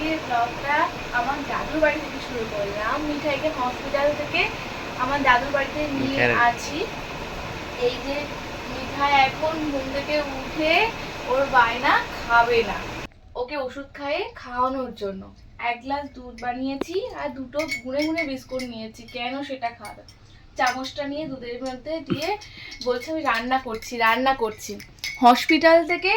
আজকের ব্লগটা আমার দাদুর বাড়ি থেকে শুরু করলাম। মিঠাইকে হসপিটাল থেকে আমার দাদুর বাড়িতে নিয়ে আছি। এই যে মিঠাই এখন ঘুম থেকে উঠে ওর বায়না খাবে না। ওকে ওষুধ খাইয়ে খাওয়ানোর জন্য। এক গ্লাস দুধ বানিয়েছি আর দুটো গুঁড়ে গুঁড়ে বিস্কুট নিয়েছি। কেন সেটা খাবে চামচটা নিয়ে দুধের মধ্যে দিয়ে বলছে আমি রান্না করছি রান্না করছি। হসপিটাল থেকে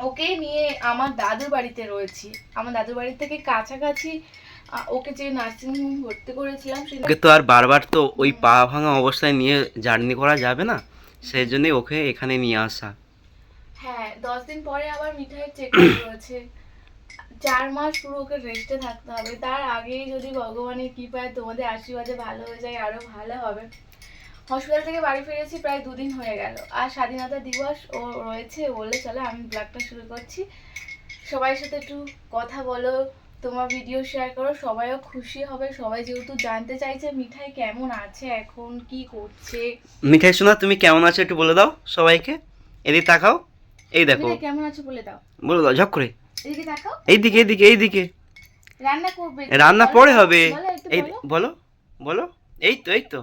ওকে নিয়ে আমার দাদুর বাড়িতে রয়েছি। আমার দাদুর বাড়ি থেকে কাছাকাছি ওকে যে নার্সিং হোম ভর্তি করেছিলাম ওকে তো আর বারবার তো ওই পা ভাঙা অবস্থায় নিয়ে জার্নি করা যাবে না? সেই জন্যই ওকে এখানে নিয়ে আসা। হ্যাঁ দশ দিন পরে আবার মিঠাই চেক রয়েছে। চার মাস পুরো ওকে রেস্টে থাকতে হবে। তার আগেই যদি ভগবানের কৃপায় তোমাদের আশীর্বাদে ভালো হয়ে যায় আরও ভালো হবে। হসপিটাল থেকে বাড়ি ফিরেছি প্রায় দুদিন হয়ে গেল। আর স্বাধীনতা দিবস ও রয়েছে বলে চলো আমি ব্লগটা শুরু করছি। সবাই সাথে একটু কথা বলো তোমার ভিডিও শেয়ার করো সবাইও খুশি হবে। সবাই যেহেতু জানতে চাইছে মিঠাই কেমন আছে এখন কি করছে। মিঠাই শোনা তুমি কেমন আছো একটু বলে দাও সবাইকে। এদিকে তাকাও এই দেখো। কেমন আছো বলে দাও। বলে দাও ঝক করে। এদিকে তাকাও। এইদিকে এইদিকে এইদিকে। রান্না করবে। রান্না পরে হবে। এই বলো। বলো বলো। এই তো এই তো।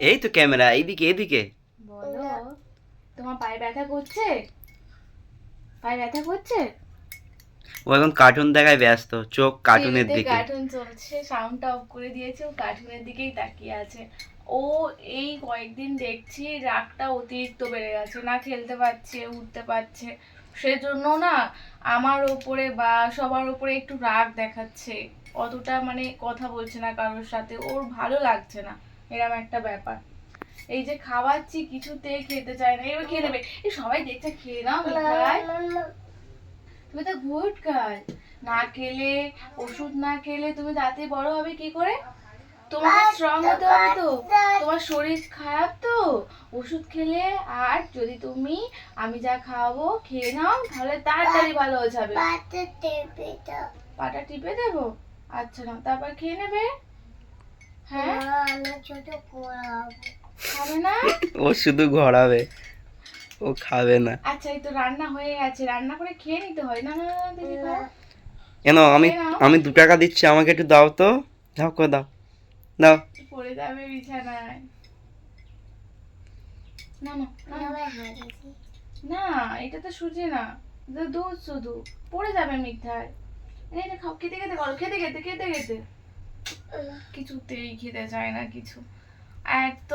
এই তো ক্যামেরা এইদিকে এইদিকে বলো তোমার পায়ে ব্যথা করছে? পায়ে ব্যথা করছে? ও এখন কার্টুন দেখায় ব্যস্ত চোখ কার্টুনের দিকে। কার্টুন চলছে সাউন্ডটা অফ করে দিয়েছে ও কার্টুনের দিকেই তাকিয়ে আছে। ও এই কয়েকদিন দেখছি রাগটা অতিরিক্ত বেড়ে গেছে না খেলতে পারছে উঠতে পারছে। সেজন্য না আমার ওপরে বা সবার ওপরে একটু রাগ দেখাচ্ছে। অতটা মানে কথা বলছে না কারোর সাথে ওর ভালো লাগছে না। এরকম একটা ব্যাপার। এই যে খাওয়াচ্ছি কিছুতেই খেতে চায় না এবার খেয়ে নেবে। এই সবাই দেখছে খেয়ে নাও মিঠাই তুমি তো গুড গার্ল। না খেলে ওষুধ না খেলে তুমি তাতে বড় হবে কি করে? তোমাকে স্ট্রং হতে হবে তো। তোমার শরীর খারাপ তো। ওষুধ খেলে আর যদি তুমি আমি যা খাওয়াবো খেয়ে নাও তাহলে তাড়াতাড়ি ভালো হয়ে যাবে। পাটা টিপে দেবো? আচ্ছা না তারপর খেয়ে নেবে। হ্যাঁ? খাবে না? ও শুধু ঘোরাবে ও খাবে না। আচ্ছা এই তো রান্না হয়ে গেছে। রান্না করে খেয়ে নিতে হয় না। কেন আমি আমি দু টাকা দিচ্ছি আমাকে একটু দাও তো। দাও করে দাও। দাও। পড়ে যাবে বিছানায়। না না না, না এটা তো সুজি না। দুধ শুধু। পড়ে যাবে মিঠাই এই রে খাও খেতে খেতে করো খেতে খেতে খেতে খেতে। কিছুতেই খেতে চায় না কিছু। এত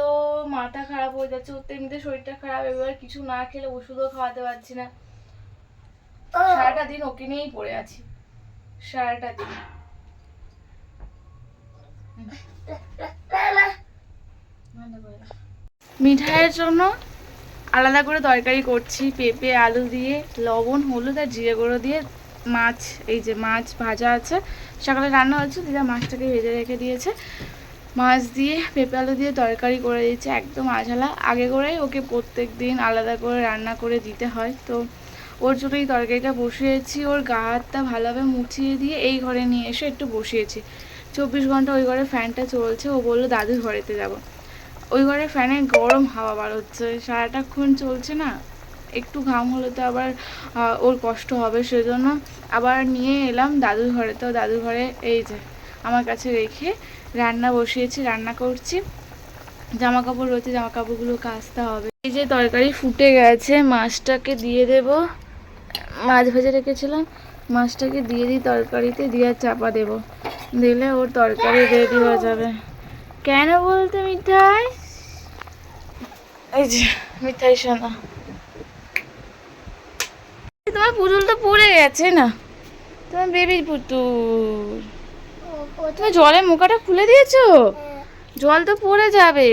মাথা খারাপ হয়ে যাচ্ছে, ওর এমনিতে শরীরটা খারাপ, এবার কিছু না খেলে ওষুধও খাওয়াতে পারছি না। সারাটা দিন ওকে নিয়েই পড়ে আছি, সারাটা দিন। মিঠাইয়ের জন্য আলাদা করে তরকারি করছি, পেঁপে, আলু দিয়ে, লবণ, হলুদ আর জিরে গুঁড়ো দিয়ে। মাছ, এই যে মাছ ভাজা আছে সকালে রান্না হয়েছে, দিদা মাছটাকে ভেজে রেখে দিয়েছে। মাছ দিয়ে, পেঁপে আলু দিয়ে তরকারি করে দিয়েছে, একদম আঝালা। আগে করেই ওকে প্রত্যেক দিন আলাদা করে রান্না করে দিতে হয়। তো ওর জন্য এই তরকারিটা বসিয়েছি, ওর গা হাতটা ভালোভাবে মুছিয়ে দিয়ে এই ঘরে নিয়ে এসে একটু বসিয়েছি। চব্বিশ ঘণ্টা ওই ঘরে ফ্যানটা চলছে, ও বলল, দাদুর ঘরেতে যাব। ওই ঘরে ফ্যানে গরম হাওয়া বার হচ্ছে, সারাটাক্ষণ চলছে না। একটু ঘাম হলে তো আবার ওর কষ্ট হবে সেজন্য আবার নিয়ে এলাম দাদুর ঘরে। তো দাদুর ঘরে এই যে আমার কাছে রেখে রান্না বসিয়েছি, রান্না করছি। জামা কাপড় রয়েছে জামা কাপড়গুলো কাচতে হবে। এই যে তরকারি ফুটে গেছে, মাছটাকে দিয়ে দেব। মাছ ভেজে রেখেছিলাম, মাছটাকে দিয়ে দিই তরকারিতে, দিয়ে চাপা দেব। দিলে ওর তরকারি রেডি হয়ে যাবে। কেন বলতে মিঠাই? এই যে, মিঠাই শোনা তোমার পুতুল তো পড়ে গেছে না। তোমার বেবি পুতুল। তুমি জলে মুখাটা খুলে দিয়েছ? জল তো পড়ে যাবে।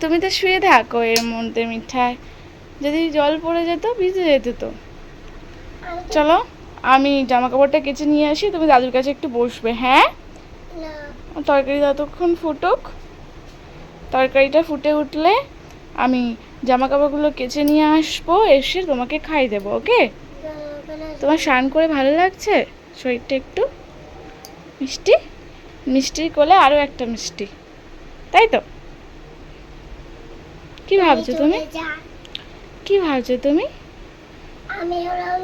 তুমি তো শুয়ে থাকো এর মধ্যে মিঠাই। যদি জল পড়ে যেত ভিজে যেত তো। চলো আমি জামা কাপড়টা কেচে নিয়ে আসি তুমি দাদুর কাছে একটু বসবে হ্যাঁ? তরকারি ততক্ষণ ফুটুক তরকারিটা ফুটে উঠলে আমি জামা কাপড়গুলো কেচে নিয়ে আসব এসে তোমাকে খাই দেবো ওকে? তোমার স্নান করে ভালো লাগছে? শরীরটা একটু মিষ্টি? মিষ্টির কোলে আরও একটা মিষ্টি তাই তো? কি ভাবছ তুমি? কি ভাবছ তুমি? আমি ওরকম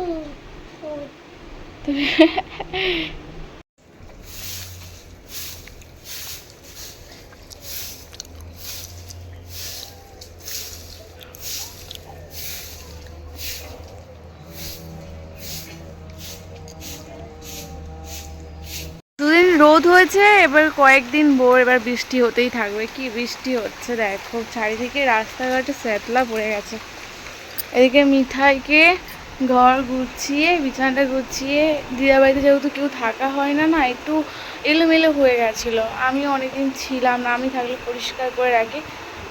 রোদ হয়েছে, এবার কয়েকদিন ভোর এবার বৃষ্টি হতেই থাকবে। কি বৃষ্টি হচ্ছে দেখো, চারিদিকে রাস্তাঘাটে স্যাতলা পড়ে গেছে। এদিকে মিঠাইকে ঘর গুছিয়ে, বিছানাটা গুছিয়ে দিদা বাড়িতে যেহেতু কেউ থাকা হয় না না, একটু এলোমেলো হয়ে গেছিল। আমি অনেকদিন ছিলাম না, আমি থাকলে পরিষ্কার করে রাখি।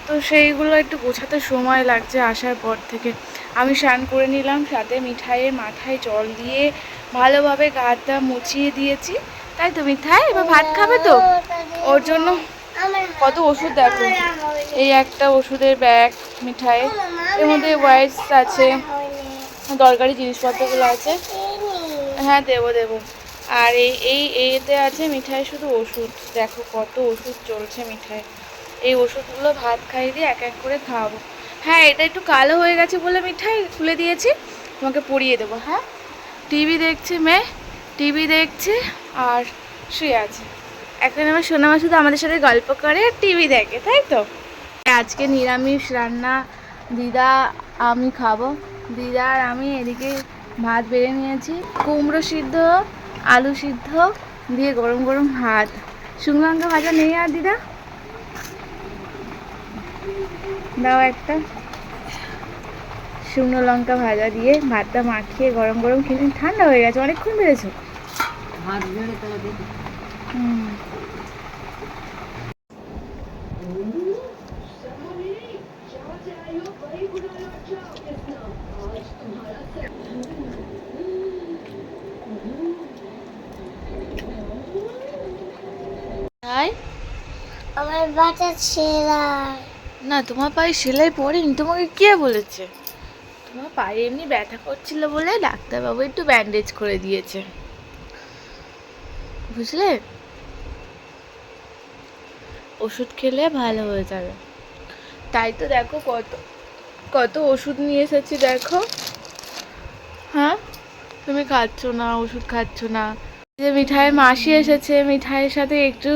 তো সেইগুলো একটু গোছাতে সময় লাগছে আসার পর থেকে। আমি স্নান করে নিলাম, সাথে মিঠাইয়ের মাথায় জল দিয়ে ভালোভাবে গাটা মুছিয়ে দিয়েছি। তাই তো মিঠাই এবার ভাত খাবে তো? ওর জন্য কত ওষুধ দেখো। এই একটা ওষুধের ব্যাগ মিঠাই, এর মধ্যে ওয়াইটস আছে, দরকারি জিনিসপত্রগুলো আছে। হ্যাঁ দেবো দেবো। আর এই এই, এতে আছে মিঠাই শুধু ওষুধ। দেখো কত ওষুধ চলছে মিঠাই। এই ওষুধগুলো ভাত খাইয়ে দিয়ে এক এক করে খাওয়াবো। হ্যাঁ এটা একটু কালো হয়ে গেছে বলে মিঠাই খুলে দিয়েছি। তোমাকে পরিয়ে দেবো হ্যাঁ? টিভি দেখছে মেয়ে, টিভি দেখছে। আর শুয়ে আছে। এখন আমার সোনামা শুধু আমাদের সাথে গল্প করে টিভি দেখে, তাই তো? আজকে নিরামিষ রান্না, দিদা, আমি খাব। দিদা আর আমি এদিকে ভাত বেড়ে নিয়েছি, কুমড়ো সিদ্ধ, আলু সিদ্ধ দিয়ে গরম গরম ভাত। শুকনো লঙ্কা ভাজা নেই আর দিদা? দাও একটা। শুকনো লঙ্কা ভাজা দিয়ে ভাতটা মাখিয়ে গরম গরম খেলে ঠান্ডা হয়ে গেছে, অনেকক্ষণ বেড়েছো হুম তাই আমার বাটা ছেঁড়া না তোমার পায়ে সেলাই পড়েনি তোমাকে কে বলেছে? তোমার পায়ে এমনি ব্যথা করছিল বলে ডাক্তারবাবু একটু ব্যান্ডেজ করে দিয়েছে। বুঝলে? ওষুধ খেলে ভালো হয়ে যাবে। তাই তো দেখো কত কত ওষুধ নিয়ে এসেছি দেখো। হ্যাঁ? তুমি খাচ্ছ না ওষুধ খাচ্ছ না। যে মিঠাইয়ের মাসি এসেছে মিঠাইয়ের সাথে একটু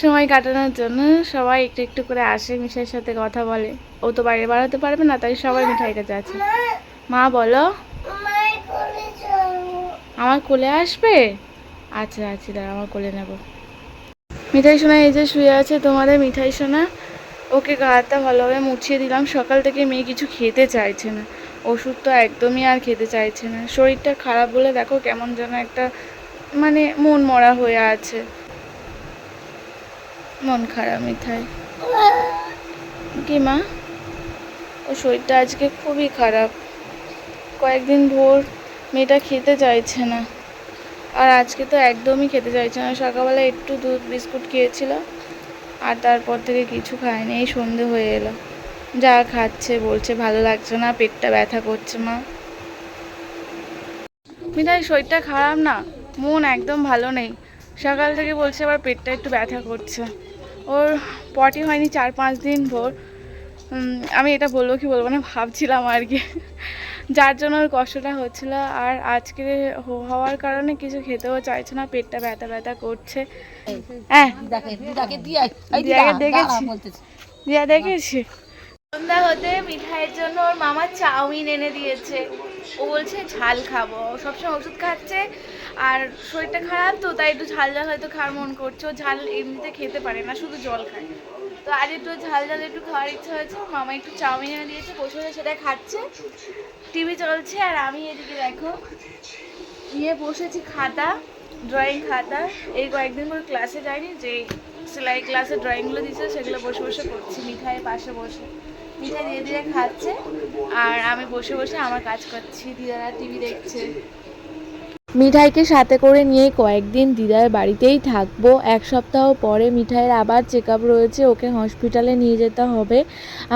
সময় কাটানোর জন্য সবাই একটু একটু করে আসে মিঠাইয়ের সাথে কথা বলে। ও তো বাইরে বাড়াতে পারবে না তাই সবাই মিঠাই কাছে আছে। মা বলো। আমার কোলে আসবে? আচ্ছা আচ্ছা দাঁড়া আমার কোলে নেব। মিঠাই সোনা, এই যে শুয়ে আছে তোমাদের মিঠাই সোনা, ওকে গাটা ভালোভাবে মুছিয়ে দিলাম। সকাল থেকে মেয়ে কিছু খেতে চাইছে না, ওষুধ তো একদমই আর খেতে চাইছে না। শরীরটা খারাপ বলে দেখো কেমন যেন একটা মানে মন মরা হয়ে আছে। মন খারাপ মিঠাই। কি মা? ও শরীরটা আজকে খুবই খারাপ। কয়েকদিন ভোর মেয়েটা খেতে চাইছে না। আর আজকে তো একদমই খেতে চাইছে না। সকালবেলা একটু দুধ, বিস্কুট খেয়েছিল, আর তারপর থেকে কিছু খায়নি। এই সন্ধে হয়ে এলো। যা খাচ্ছে, বলছে, ভালো লাগছে না, পেটটা ব্যথা করছে মা। মিঠাই শরীরটা খারাপ না, মন একদম ভালো নেই। সকাল থেকে বলছে, আবার পেটটা একটু ব্যথা করছে। ওর পটি হয়নি চার পাঁচ দিন ভোর। আমি এটা বলব কি বলব না, ভাবছিলাম আর কি। যার জন্য ওর কষ্টটা হচ্ছিল। আর আজকে হওয়ার কারণে কিছু খেতেও চাইছে না, পেটটা ব্যথা ব্যথা করছে। হ্যাঁ। দেখেছি। সন্ধ্যা হতে মিঠাইয়ের জন্য ওর মামা চাউমিন এনে দিয়েছে। ও বলছে, ঝাল খাব। সবসময় ওষুধ খাচ্ছে আর শরীরটা খারাপ তো, তাই একটু ঝাল ঝাল হয়তো খাওয়ার মন করছে। ও ঝাল এমনিতে খেতে পারে না, শুধু জল খায়। তো আজ একটু ঝাল ঝাল একটু খাওয়ার ইচ্ছা হয়েছে, মামা একটু চাউমিন এনে দিয়েছে, বসে বসে সেটা খাচ্ছে। টিভি চলছে আর আমি এদিকে দেখো, নিয়ে বসেছি খাতা ড্রয়িং খাতা। এই কয়েকদিন করে ক্লাসে যাইনি, যে সেলাই ক্লাসে ড্রয়িংগুলো দিচ্ছে সেগুলো বসে বসে করছি, মিঠাইয়ের পাশে বসে। মিঠাই ধীরে ধীরে খাচ্ছে, আর আমি বসে বসে আমার কাজ করছি, দিদারা টিভি দেখছে। মিঠাইকে সাথে করে নিয়ে কয়েকদিন দিদার বাড়িতেই থাকব। এক সপ্তাহ পরে মিঠাইয়ের আবার চেক আপ রয়েছে, ওকে হসপিটালে নিয়ে যেতে হবে।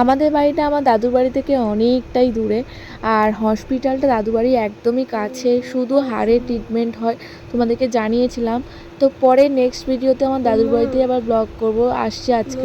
আমাদের বাড়িটা আমার দাদুর বাড়ি থেকে অনেকটাই দূরে। আর হসপিটালটা দাদুর বাড়ি একদমই কাছে, শুধু হাড়ের ট্রিটমেন্ট হয়, তোমাদেরকে জানিয়েছিলাম। তো পরে নেক্সট ভিডিওতে আমার দাদুর বাড়িতে আবার ব্লগ করব। আসছি আজকে।